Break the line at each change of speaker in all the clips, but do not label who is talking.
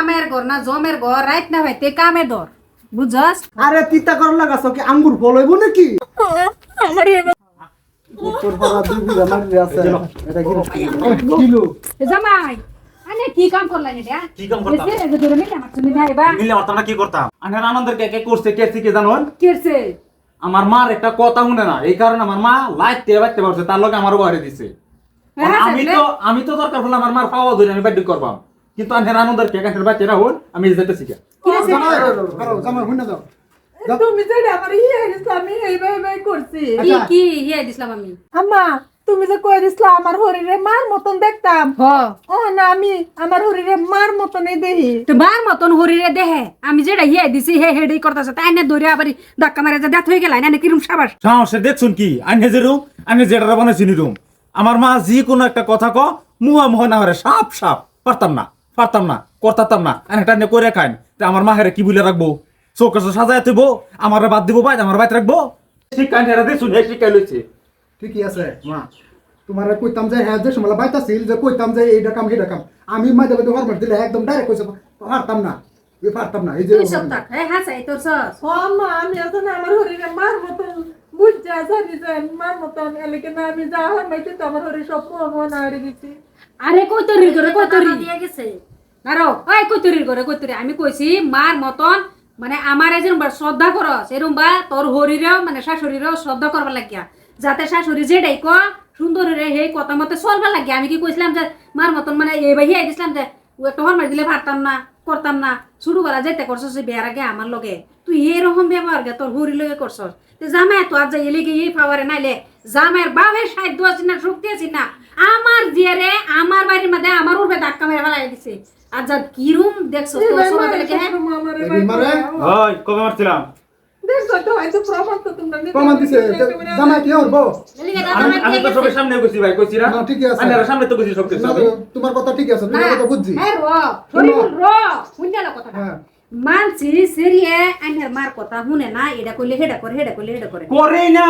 জামের ঘর না জমের ঘর রাইত না ভাইতে কামে দর। বুঝছস?
আরে তিতা করার লাগাছ কি আঙ্গুর ফল হইব নাকি? তোর পাড়া দুই বিঘা মাটি আছে। এটা কি? কিলো
জামাই আনে কি কাম করলেন এটা
কি কাম করতাম?
এসে ধরে মিলে আমার তুমি
মিলে অর্থ কি করতাম? আনের আনন্দের কে কে করছে কে কি জানুন?
কেরছে?
আমার মার একটা কথা শুনে না এই কারণে আমার মা লাইতে বাইতে পারছে তার লগে আমার বাড়ি দিছে।
হ্যাঁ,
আমি? তো আমি তো দরকার হলে আমার মার পাওয়া ধরে আমি বাইদ্য করবাম। কিন্তু আনের আনন্দের কে? কাছের বাচ্চারা হল আমি কে?
হুনে যাও
তুমি যে আমার ইয়ে আমি এইভাবে এইভাবে করছি।
কি কি হিয়া দিছিলাম আমি?
আম্মা তুমি যে কই দিছিলা আমার হরিরে মার মতন দেখতাম।
হ।
ও না আমি আমার হরিরে মার মতনই দেখি।
তোমার মতন হরিরে দেহে। আমি যেটা হিয়া দিছি হে হেডি করতেছে তাই না ধরে আবার ধাক্কা মারে যে দেখ হয়ে গেল না কিরম সাবাস?
সাহসে দেখছুন কি? আনে যে রুম আমি যেটা বানাইছি নি রুম। আমার মা যে কোনো একটা কথা ক মুহা মুহ না হরে সাপ সাপ পারতাম না। পারতাম না করতাম না। আমি এটা নিয়ে করে খাইন তা আমার মা হেরে কি বলে রাখব? চোখ সাজায় তুইব আমার বাদ দিব বাইত আমার বাইত রাখব? শিক্ষা হেরা দেখছুন হে শিক্ষা লইছে।
ঠিকই আছে মা। তোমার কইতাম যে হ্যাঁ যে সময় যে কইতাম যে এইটা কাম সেইটা কাম। আমি মাঝে মাঝে হরমার দিলে একদম ডাইরেক্ট কইছে পারতাম না পারতাম না এই যে
তুই সব থাক হ্যাঁ হাসাই তোর সস
আমি এখন আমার হরিরে মার মতন বুঝছা জানি যান মার মতন এলাকে না আমি যা হয় মাইতে তো আমার হরি সব মন হারে গেছি।
আরে করে দিয়ে গেছে। নারো ওই কই তরি করে কই আমি কইছি, মার মতন মানে আমার এজন বার শ্রদ্ধা করস, এরম বা তোর হরিরেও মানে শাশুড়িরেও শ্রদ্ধা করবার লাগিয়া। যাতে শাশুড়ি যেটাই ক সুন্দর হে কথা মতে চলবার লাগিয়া। আমি কি কইছিলাম যে, মার মতন মানে এই বাহিয়ে দিছিলাম যে একটা হরমার দিলে পারতাম না, করতাম না। শুরু করা যেতে করছস এই বিয়ার আগে আমার লগে। তুই এরকম ব্যবহার গে, তোর হরি লগে করছস। তে জামাই তো আজ এলে গিয়ে এই পাওয়ারে নাইলে? জামাইয়ের বাপের সাহায্য আছে না, শক্তি আছি না? আমার জিয়ারে, আমার বাড়ির মধ্যে আমার উঠবে ধাক্কা মেরে ফেলাই দিছে। যা কিরম দেখছ তোর সময় পেলে কে হ্যাঁ?
কবে মারছিলাম?
দেখছ তো হয়তো প্রমাণ তো তোমরা নিতে
প্রমাণ দিছে যে জামাই কি হরবো
এলিগে
আমি
দাদা
আমি তো সবের সামনে কইছি ভাই কইছি না?
না, ঠিকই আছে।
আমি আর সামনে তো কইছি সব কিছু
না, তোমার কথা ঠিক আছে
না
তোমার কথা বুঝছি।
র শরীফুল র শুনলে না কথাটা। মানছি সেরিয়ে আইনের মার কথা শুনে না এটা কইলে হেডা করে হেডা কইলে হেডা করে।
করে না।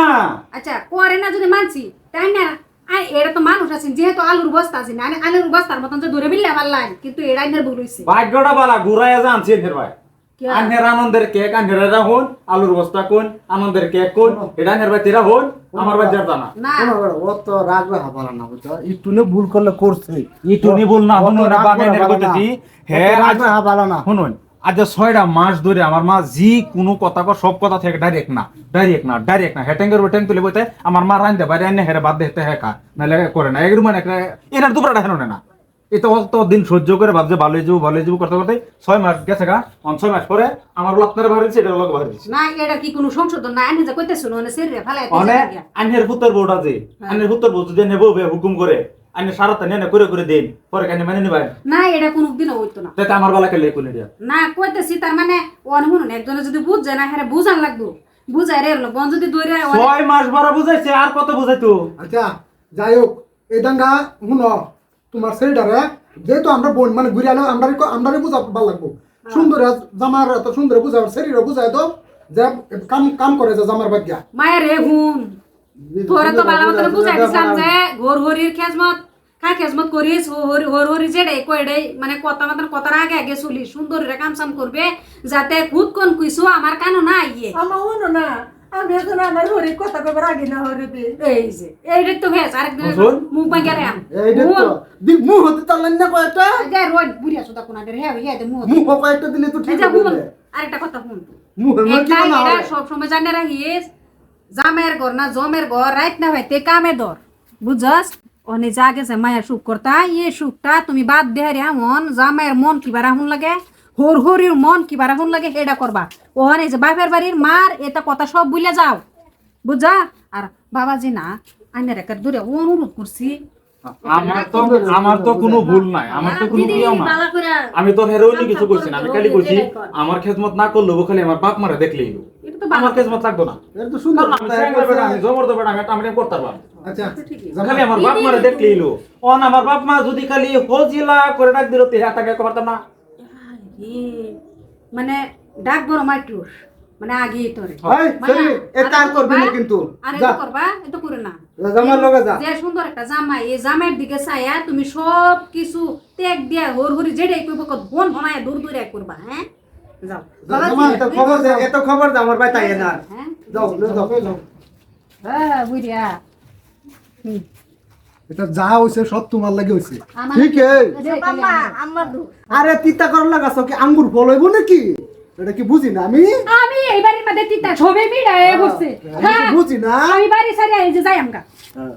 আচ্ছা করে না যদি মানছি তাই না? আই এটা তো মানুষ আছেন যেহেতু আলুর বস্তা আছে না আনে- আলুর বস্তার মতন যে ধরে বিল্লা পারলাই কিন্তু এটা আইনের ভুল হইছে
ভাগ্যটা বালা ঘুরাইয়া জানছি ফের ভাই।
কে?
আনের আনন্দের কেক আনের রাহুন আলুর বস্তা কোন আনন্দের কেক কোন এটা আনের ভাই তেরা হন আমার ভাই জানা।
না।
ও তো রাগ রাখা পারা না বুঝছ? একটু নে ভুল করলে করছে।
ইটুনি বল না
ভালো না।
কইতেছি
ও তো
হ্যাঁ
রাগ
আজ-
রাখা পারা না।
শুনুন। আজ ছয়টা মাস ধরে আমার মা জি কোনো কথা কর সব কথা থেকে ডাইরেক্ট না ডাইরেক্ট না ডাইরেক্ট না। হেটেঙ্গের ট্যাঙ্ক তুলে বইতে আমার মা রাইন দে বাইরে আনে হেরে বাদ দেখতে হ্যাঁ খা নাহলে করে না। এগুলো মানে এনার দুপুরটা হেন না এটা অত দিন সহ্য করে ভাবছে ভালো হয়ে যাব ভালো হয়ে যাব করতে করতে ছয় মাস গেছে গা। অন ছয় মাস পরে আমার বলে আপনারা বাড়ি এটা লোক বাড়ি
না এটা কি কোনো সংশোধন? না আইনে যে কইতেছ না সেরিয়ে ফেলাই
মানে আনের পুত্তর বউটা যে আনের পুত্তর বউ যদি নেব হুকুম করে আনের সারাটা নেনে করে করে দেন পরে কানে মানে নিবাই?
না এটা কোনো দিনও হইতো না।
তাতে আমার বেলা কেলে কোনে দিয়া?
না কইতেছি তার মানে অন শুনুন একজনে যদি বুঝছে না হ্যাঁ বুঝান লাগবো। বুঝাই রে বন যদি দৌড়ে
ছয় মাস বড় বুঝাইছে আর কত বুঝাইতো?
আচ্ছা যাই হোক এই দাঙ্গা শুনো তোমার সেইটারে যেহেতু আমরা বোন মানে ঘুরে আলো আমরা আমরা বুঝা ভালো লাগবো। সুন্দর জামার এত সুন্দর বুঝা শরীর বুঝাই তো যে কাম কাম করে যে জামার বাগ্যা
মায়ের রে হুন। তোরে তো ভালো মতন বুঝাই দিছিলাম যে ঘর হরির খেজমত। খা খেজমত করিস? হরি কয়ডাই মানে কথা মতন কথার আগে আগে চলি সুন্দর রে কাম সাম করবে যাতে খুদ কোন কুইছো আমার কানো না ইয়ে
আমার হনো না। আমি এখন আমার হরি কথা কবার আগে না হরে দি।
এই যে এইটা তো আরেকদিন মুখ রে
তো। দি মুহ হতে তারলেন না কয়েকটা
যে রোজ বুড়িয়া সুদা কোনা রে হ্যাঁ হ্যাঁ মুখ
মুহ কয়েকটা দিলে তো ঠিক হবে
আরেকটা কথা একটা এরা সব সময় জানে রাখিস জামের ঘর না জমের ঘর রাইত না ভাইতে কামে দর। বুঝছস? অনে যা গেছে মায়ের সুখ করতা ইয়ে সুখটা তুমি বাদ দেহে রে মন জামাইয়ের মন কিবা রাহুন লাগে? হর হরির মন কিবা রাহুন লাগে এটা করবা। ওখানে যে বাপের বাড়ির মার এটা কথা সব বুঝলে যাও। বুঝা? আর বাবাজি না আইনের একটা দূরে অনুরোধ করছি।
আমার তো আমার তো কোনো ভুল নাই আমার তো কোনো প্রিয় না আমি তো হেরোইনি কিছু করছি না আমি খালি কইছি আমার খেদমত না করল খালি আমার বাপ মারা দেখলেই হলো।
এটা তো
আমার খেদমত না।
এটা তো সুন্দর।
আমি স্যাংরা বেটা, আমি জবরদস্ত বেটা, আমি এটা আমি করতে পারব।
আচ্ছা।
খালি আমার বাপ মারা দেখলেই হলো। অন আমার বাপ মা যদি খালি হজিলা করে ডাক দিল তে হাত আগে করতাম না।
মানে ডাক বড় মাইটুস মানে আগেই তোরে।
ভাই
মায়া,
সরি এটা আর করবি না কিন্তু।
আর করবা এটা করে না।
জামার লগে যা।
যে সুন্দর একটা জামাই এই জামাইয়ের দিকে চাইয়া তুমি সব কিছু ত্যাগ দিয়া হর হরি যেটাই কইব কত বোন বানায় দূর দূরে করবা হ্যাঁ? যাও। বাবা,
জামা,
তুমি-
এটা
তুমি-
খবর দে,
এত খবর দে আমার ভাই তাই না
হ্যাঁ?
যাও যাও যাও।
হ্যাঁ বুড়িয়া।
এটা যা হইছে সব তোমার লাগে হইছে। ঠিক
দু।
আরে তিতা করার লাগাছ কি আঙ্গুর ফল হইব নাকি?
এটা কি বুঝি না আমি?
আমি এই বাড়ির মধ্যে তিতা মিড়ায় বসছে
আমি তো বুঝি না?
আমি বাড়ি সারি যে যাই আমগা।
হ্যাঁ।